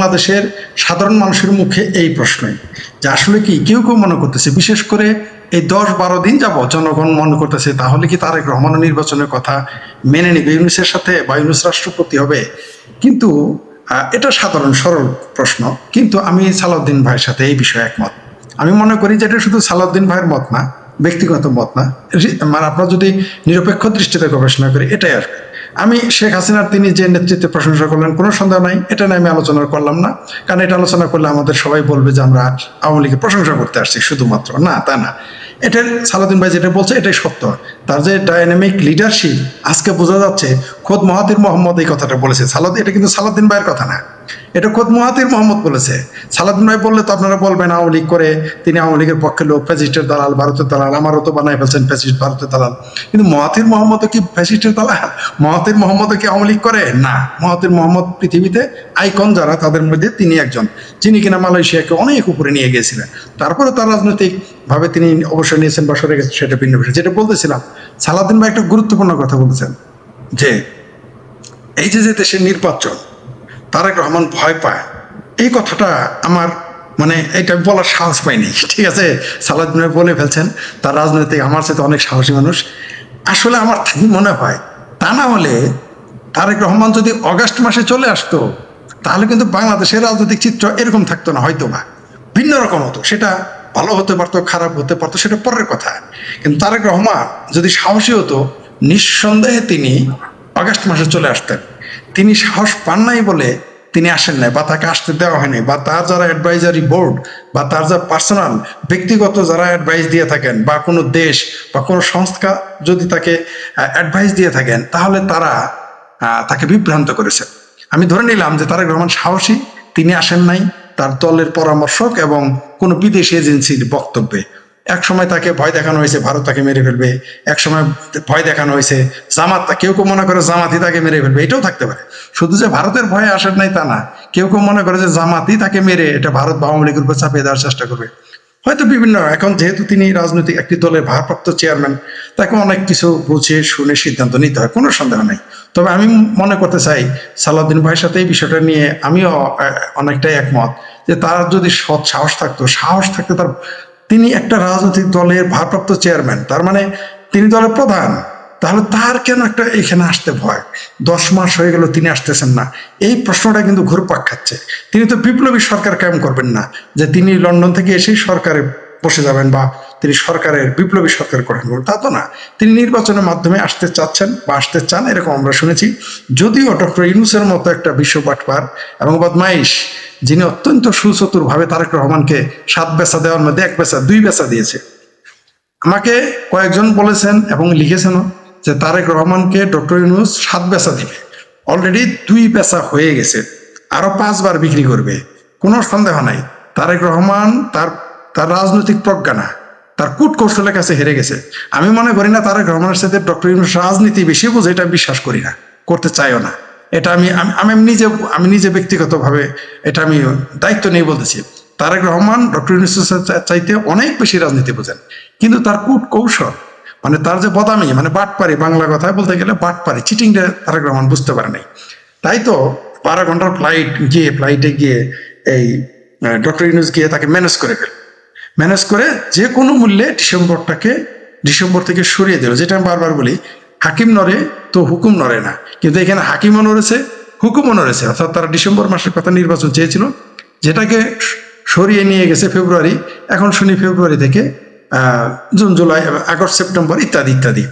বাংলাদেশের সাধারণ মানুষের মুখে এই প্রশ্নই, যে আসলে কি কেউ কেউ মনে করতেছে, বিশেষ করে এই দশ বারো দিন যাব জনগণ মনে করতেছে, তাহলে কি তারেক রহমান নির্বাচনের কথা মেনে নিবে, ইউনুসের সাথে বা ইউনুস রাষ্ট্রপতি হবে? কিন্তু এটা সাধারণ সরল প্রশ্ন, কিন্তু আমি সালাউদ্দিন ভাইয়ের সাথে এই বিষয়ে একমত। আমি মনে করি যে এটা শুধু সালাউদ্দিন ভাইয়ের মত না, ব্যক্তিগত মত না। মানে আপনারা যদি নিরপেক্ষ দৃষ্টিতে গবেষণা করি, এটাই আসবে। আমি শেখ হাসিনার তিনি যে নেতৃত্বে প্রশংসা করলেন, কোনো সন্দেহ নাই। এটা নিয়ে আমি আলোচনা করলাম না। কারণ এটা আলোচনা করলে আমাদের সবাই বলবে যে আমরা আওয়ামী লীগের প্রশংসা করতে আসছি, শুধুমাত্র। না, তা না। এটার সালাদিন ভাই যেটা বলছে, এটাই সত্য। তার যে ডাইনামিক লিডারশিপ আজকে বোঝা যাচ্ছে খোদ মহাতির মোহাম্মদ এই কথাটা বলেছে। সালাদিন এটা কিন্তু সালাদিন ভাইয়ের কথা না। এটা খোদ মহাতির মোহাম্মদ বলেছে। সালাদিন ভাই বললে তো আপনারা বলবেন আওয়ামী লীগ করে তিনি আওয়ামী লীগের পক্ষে লোক, ফ্যাসিস্টের দালাল, ভারতের দালাল, আমারও তো বানাই ফেলছেন ফ্যাসিস্ট, ভারতের দালাল। কিন্তু মহাতির মোহাম্মদ কি ফ্যাসিস্টের দালাল? মহাতির মোহাম্মদ কি আওয়ামী লীগ করে? না। মহাতির মোহাম্মদ পৃথিবীতে আইকন যারা, তাদের মধ্যে তিনি একজন, যিনি কিনা মালয়েশিয়াকে অনেক উপরে নিয়ে গিয়েছিলেন। তারপরে তার রাজনৈতিক ভাবে তিনি অবসর নিয়েছেন বা সরে গেছেন সেটা ভিন্ন বিষয়। যেটা বলতেছিলাম সালাদিন ভাই একটা গুরুত্বপূর্ণ কথা বলেছেন। যে এই যে যে দেশের নির্বাচন তারেক রহমান ভয় পায়। এই কথাটা আমার মানে এটা বলার সাহস পাইনি। ঠিক আছে সালাদিন বলে ফেলছেন, তার রাজনৈতিক আমার সাথে অনেক সাহসী মানুষ। আসলে আমার মনে হয়, তা না হলে তারেক রহমান যদি অগাস্ট মাসে চলে আসতো, তাহলে কিন্তু বাংলাদেশের রাজনৈতিক চিত্র এরকম থাকতো না, হয়তো বা। ভিন্ন রকম হতো, সেটা ভালো হতে পারতো, খারাপ হতে পারতো, সেটা পরের কথা। কিন্তু তারেক রহমান যদি সাহসী হতো, নিঃসন্দেহে তিনি আগস্ট মাসে চলে আসতেন। তিনি সাহস পান নাই বলে তিনি আসেন নাই বা তাকে আসতে দেওয়া হয়নি বা তার যারা অ্যাডভাইজারি বোর্ড বা তার যা পার্সোনাল ব্যক্তিগত যারা অ্যাডভাইস দিয়ে থাকেন বা কোনো দেশ বা কোনো সংস্থা যদি তাকে অ্যাডভাইস দিয়ে থাকেন, তাহলে তারা তাকে বিভ্রান্ত করেছে। আমি ধরে নিলাম যে তারেক রহমান সাহসী, তিনি আসেন নাই তার দলের পরামর্শক এবং কোনো বিদেশি এজেন্সির বক্তব্যে। এক সময় তাকে ভয় দেখানো হয়েছে, ভারত তাকে মেরে ফেলবে। এক সময় ভয় দেখানো হয়েছে, জামাত কেউ কেউ মনে করে জামাতই তাকে মেরে ফেলবে, এটাও থাকতে পারে। শুধু যে ভারতের ভয়ে আসেন নাই তা না, কেউ কেউ মনে করে যে জামাতই তাকে মেরে, এটা ভারত বা আওয়ামী লীগের উপর চাপিয়ে দেওয়ার চেষ্টা করবে। হয়তো বিভিন্ন, এখন যেহেতু তিনি রাজনৈতিক, একটি দলের ভারপ্রাপ্ত চেয়ারম্যান, তাকে অনেক কিছু বুঝে, শুনে সিদ্ধান্ত নিতে হয়, কোনো সন্দেহ নেই। তবে আমি মনে করতে চাই, সালাউদ্দিন ভাইয়ের সাথে এই বিষয়টা নিয়ে আমিও অনেকটাই একমত, যে তার যদি সৎ সাহস থাকতো সাহস থাকতো তার তিনি একটা রাজনৈতিক দলের ভারপ্রাপ্ত চেয়ারম্যান। তার মানে তিনি দলের প্রধান। তাহলে তার কেন একটা এখানে আসতে ভয়? দশ মাস হয়ে গেল তিনি আসতেছেন না। এই প্রশ্নটা কিন্তু ঘুরপাক খাচ্ছে। তিনি তো বিপ্লবী সরকার কায়েম করবেন না। যে তিনি লন্ডন থেকে এসেই সরকারে বসে যাবেন বা তিনি সরকারের, বিপ্লবী সরকার গঠন করবেন তা তো না। তিনি নির্বাচনের মাধ্যমে আসতে চাচ্ছেন বা আসতে চান এরকম আমরা শুনেছি। যদিও ডক্টর ইউনুসের মতো একটা বিশ্ব পাটপার এবং বদমাইশ, যিনি অত্যন্ত সুচতুরভাবে তারেক রহমানকে সাত বেচা দেওয়ার মধ্যে এক বেচা, দুই বেচা দিয়েছে। আমাকে কয়েকজন বলেছেন এবং লিখেছেনও যে তারেক রহমানকে ডক্টর ইউনুস সাত বেচা দিবে। অলরেডি দুই বেচা হয়ে গেছে। আরও পাঁচবার বিক্রি করবে। কোনো সন্দেহ নাই। তারেক রহমান তার তার রাজনৈতিক প্রজ্ঞা না, তার কূট কৌশলের কাছে হেরে গেছে। আমি মনে করি না তারেক রহমানের সাথে ডক্টর ইউনুস রাজনীতি বেশি বোঝে, এটা বিশ্বাস করি না, করতে চাইও না। এটা আমি, আমি- নিজে, আমি নিজে ব্যক্তিগতভাবে এটা আমি দায়িত্ব নিয়ে বলতেছি। তারেক রহমান, ডক্টর ইউনুসের চাইতে অনেক বেশি রাজনীতি বোঝেন। কিন্তু তার কূট কৌশল মানে তার যে বদামি মানে বাটপারি, বাংলা কথায় বলতে গেলে বাটপারি, চিটিংটা তারেক রহমান বুঝতে পারে নাই। তাই তো বারো ঘণ্টার ফ্লাইট গিয়ে ফ্লাইটে গিয়ে এই ডক্টর ইউনুস গিয়ে তাকে ম্যানেজ করে ফেল ম্যানেজ করে যে কোনো মূল্যে ডিসেম্বরটাকে ডিসেম্বর থেকে সরিয়ে দিল, যেটা আমি বারবার বলি, হাকিম নড়ে তো হুকুম নড়ে না। কিন্তু এখানে হাকিমও নড়েছে, হুকুমও নড়েছে। অর্থাৎ তারা ডিসেম্বর মাসের কথা নির্বাচন চেয়েছিল, যেটাকে সরিয়ে নিয়ে গেছে ফেব্রুয়ারি, এখন শুনি ফেব্রুয়ারি থেকে জুন, জুলাই, আগস্ট, সেপ্টেম্বর ইত্যাদি ইত্যাদি।